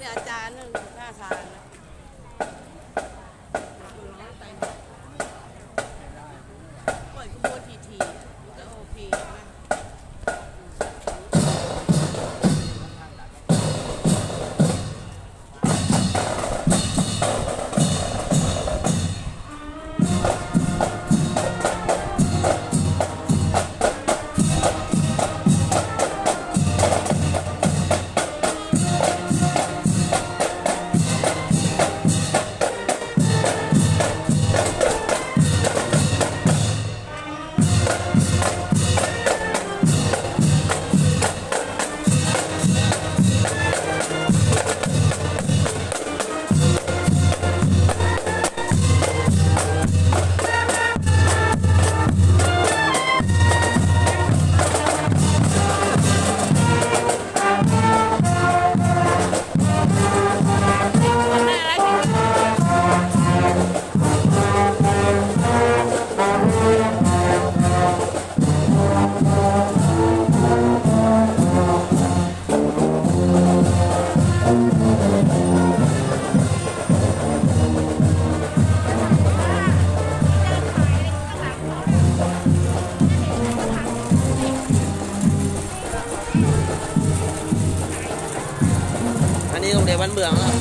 นี่ยอาจารย์น่ะท่าทางนะ มันเบื่อแล้ว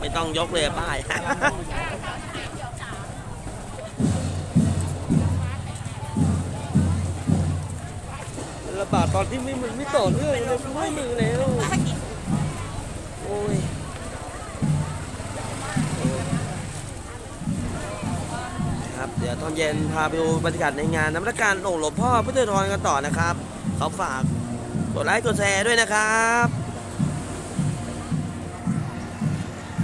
ไม่ต้องยกเลยป้ายระบาดตอนที่ไม่มันไม่ต่อเนื่องเลยไม่มือแล้ว ดี๋ยวตอนเย็นพาไปดูบรรยากาศในงานน้ำรการองหลวงพ่อพุทธทรกันต่อนะครับ เขาฝากกดไลค์กดแชร์ด้วยนะครับ